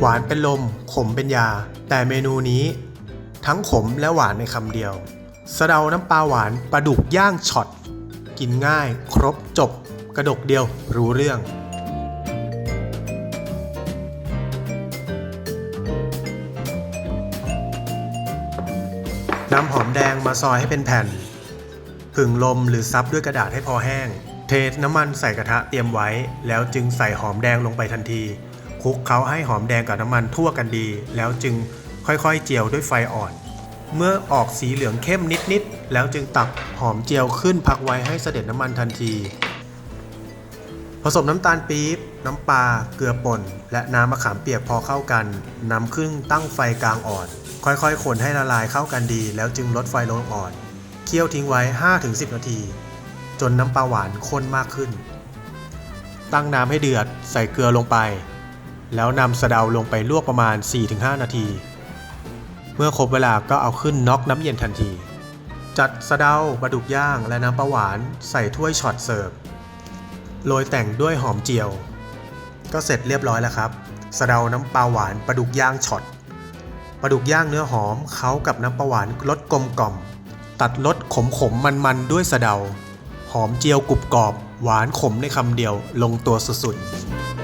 หวานเป็นลม ขมเป็นยา แต่เมนูนี้ ทั้งขมและหวานในคำเดียวสะเดาน้ำปลาหวานปลาดุกย่างช็อต กินง่าย ครบจบ กระดกเดียวรู้เรื่องนำหอมแดงมาซอยให้เป็นแผ่น ผึ่งลมหรือซับด้วยกระดาษให้พอแห้ง เทน้ำมันใส่กระทะเตรียมไว้ แล้วจึงใส่หอมแดงลงไปทันที คลุกเคล้าให้หอมแดงกับน้ำมันทั่วกันดี แล้วจึงค่อยๆ เจียวด้วยไฟอ่อน เมื่อออกสีเหลืองเข้มนิดๆ แล้วจึงตักหอมเจียวขึ้นพักไว้ให้เสด็จน้ำมันทันที ผสมน้ำตาลปี๊บ น้ำปลา เกลือป่น และน้ำมะขามเปียกพอเข้ากันนำขึ้นตั้งไฟกลางอ่อน ค่อยๆ คนให้ละลายเข้ากันดี แล้วจึงลดไฟลงอ่อน เคี่ยวทิ้งไว้ 5-10 นาที จนน้ำปลาหวานข้นมากขึ้น ตั้งน้ำให้เดือด ใส่เกลือลงไป แล้วนำสะเดาลงไปลวกประมาณ 4-5 นาที เมื่อครบเวลาก็เอาขึ้นน็อกน้ำเย็นทันที จัดสะเดาปลาดุกย่างและน้ำปลาหวานใส่ถ้วยช็อตเสิร์ฟโรยแต่งด้วยหอมเจียว ก็เสร็จเรียบร้อยแล้วครับสะเดาน้ำปลาหวานปลาดุกย่างช็อตปลาดุกย่างเนื้อหอมเขากับน้ำปลาหวานรสกลมกล่อม ตัดรสขมขมมันมันๆด้วยสะเดา หอมเจียวกรุบกรอบ หวานขมในคำเดียวลงตัวสุดๆ